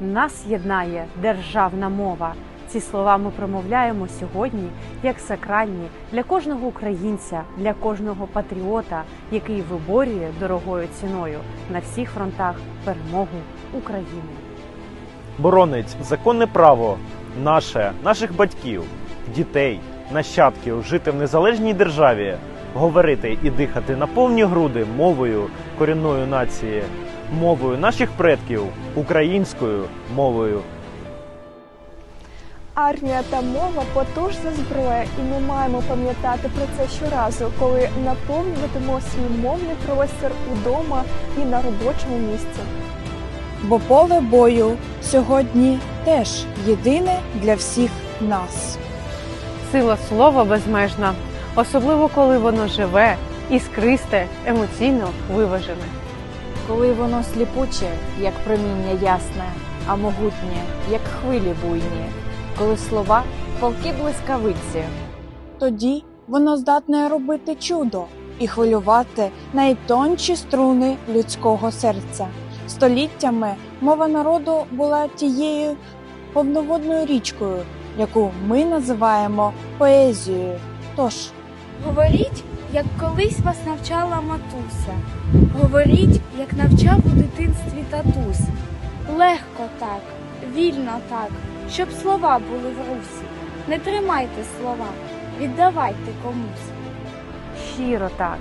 Нас єднає державна мова. Ці слова ми промовляємо сьогодні як сакральні для кожного українця, для кожного патріота, який виборює дорогою ціною на всіх фронтах перемогу України. Боронить законне право наше, наших батьків, дітей, нащадків жити в незалежній державі, говорити і дихати на повні груди мовою корінної нації, мовою наших предків, українською мовою. Армія та мова потужна зброя, і ми маємо пам'ятати про це щоразу, коли наповнюватимо свій мовний простір удома і на робочому місці. бо поле бою сьогодні теж єдине для всіх нас. Сила слова безмежна, особливо коли воно живе, іскристе, емоційно виважене. Коли воно сліпуче, як проміння ясне, а могутнє, як хвилі буйні, коли слова полки блискавиці, Тоді воно здатне робити чудо і хвилювати найтонші струни людського серця. Століттями мова народу була тією повноводною річкою, яку ми називаємо поезією. Тож Говоріть, як колись вас навчала матуся. Говоріть, як навчав у дитинстві татусь. Легко так, вільно так, щоб слова були в русі. Не тримайте слова, віддавайте комусь. Щиро так,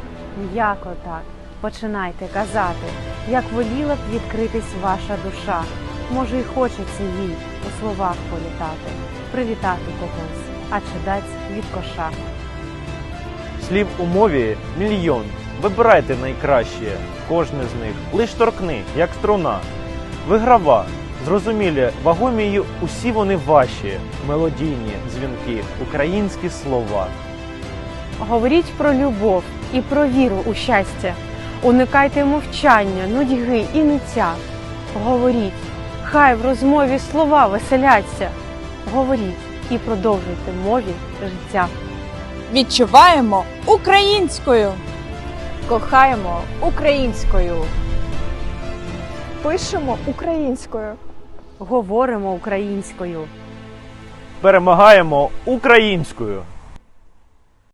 м'яко так. Починайте казати, як воліла б відкритись ваша душа. Може, й хочеться їй у словах політати, привітати когось, а чи дать від коша. Слів у мові мільйон. Вибирайте найкраще, кожне з них лиш торкни, як струна. Виграва, зрозумілі, вагомі усі вони ваші, мелодійні дзвінки, українські слова. Говоріть про любов і про віру у щастя. Уникайте мовчання, нудьги і ниття. Говоріть, хай в розмові слова веселяться. Говоріть і продовжуйте мові життя. Відчуваємо українською. кохаємо українською. Пишемо українською. Говоримо українською. Перемагаємо українською!